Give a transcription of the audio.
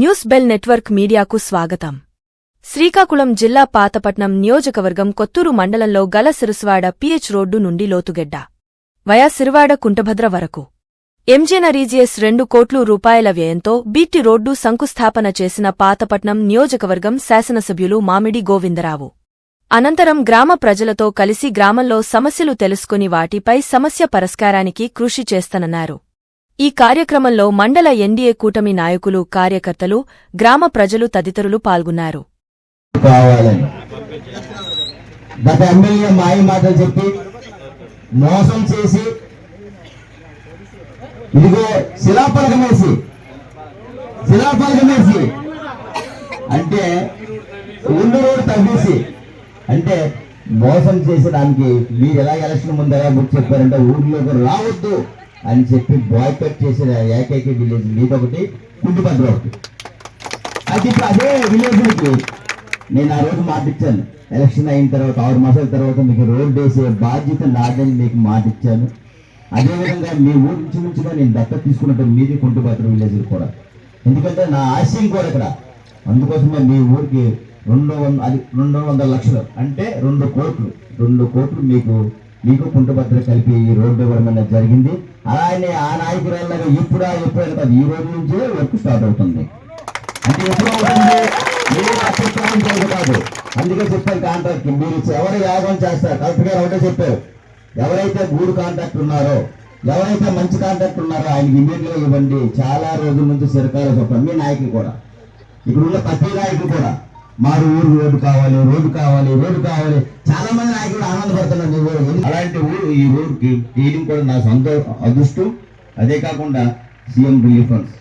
News bell network మీడియాకు స్వాగతం. శ్రీకాకుళం జిల్లా పాతపట్నం నియోజకవర్గం కొత్తూరు మండలంలో గల సిరుస్వాడ పిహెచ్ రోడ్డు నుండి లోతుగెడ్డ వయా సిరువాడ కుంటభద్ర వరకు. ఎంజెనరీజియస్ రెండు కోట్లు రూపాయల వ్యయంతో బీటి రోడ్డు శంకుస్థాపన చేసిన పాతపట్నం నియోజకవర్గం శాసనసభ్యులు మామిడి గోవిందరావు. అనంతరం గ్రామ ప్రజలతో కలిసి గ్రామంలో సమస్యలు తెలుసుకుని వాటిపై సమస్య పరిష్కారానికి కృషి చేస్తనన్నారు. ఈ కార్యక్రమంలో మండల ఎన్డీఏ కూటమి నాయకులు కార్యకర్తలు గ్రామ ప్రజలు తదితరులు పాల్గొన్నారు. గత ఎమ్మెల్యే మాయ మాటలు చెప్పి మోసం చేసి ఇదిగో శిలాఫలకం వేసి శిలాఫలకం వేసి అంటే ఉండు రోడ్డు తవ్వేసి అంటే మోసం చేసడానికి మీరు ఎలా ఎలక్షన్ ముందు ఎలా బుక్ చెప్పారంటే ఊర్లోకి రావద్దు. అని చెప్పి బాయ్కట్ చేసిన ఏకైక విలేజ్ మీద ఒకటి కుంటుపద్ర ఒకటి అది ఇప్పుడు అదే విలేజ్కి నేను ఆ రోజు మాటిచ్చాను. ఎలక్షన్ అయిన తర్వాత ఆరు మాసాల తర్వాత మీకు రోడ్ వేసే బాధ్యత నాదని మీకు మాటిచ్చాను. అదేవిధంగా మీ ఊరు నుంచి నుంచిగా నేను దత్త తీసుకున్నట్టు మీది కుంటుపత్ర విలేజ్ కూడా. ఎందుకంటే నా ఆశయం కూడా ఇక్కడ. అందుకోసమే మీ ఊరికి రెండు వంద అది రెండు వందల లక్షలు. అంటే రెండు కోట్లు. రెండు కోట్లు మీకు మీకు కుంటుభద్ర కలిపి ఈ రోడ్డు ఇవ్వడం అనేది జరిగింది. అలానే ఆ నాయకురాలాగా ఇప్పుడా ఎప్పుడైనా కాదు ఈ రోజు నుంచే వర్క్ స్టార్ట్ అవుతుంది. అంటే ఎప్పుడు అవుతుంది? కాదు అందుకే చెప్పాను కాంట్రాక్ట్ మీరు ఎవరు యాగం చేస్తారు? కలెక్టర్ గారు ఒకటే చెప్పారు. ఎవరైతే గూడు కాంట్రాక్ట్ ఉన్నారో ఎవరైతే మంచి కాంట్రాక్ట్ ఉన్నారో ఆయనకి ఇమీడియట్గా ఇవ్వండి. చాలా రోజుల నుంచి చిరకాల చెప్పండి. మీ నాయకులు కూడా. ఇక్కడ ఉన్న ప్రతి నాయకులు కూడా. మారు ఊరు రోడ్డు కావాలి రోడ్డు కావాలి రోడ్డు కావాలి. చాలా మంది నాయకులు ఆనందపడుతున్నారు ఈ ఊరు. అలాంటి ఊరు ఈ ఊరు తీయడం కూడా నా సొంత అదృష్టం. అదే కాకుండా సీఎం రిలీఫ్ ఫండ్స్.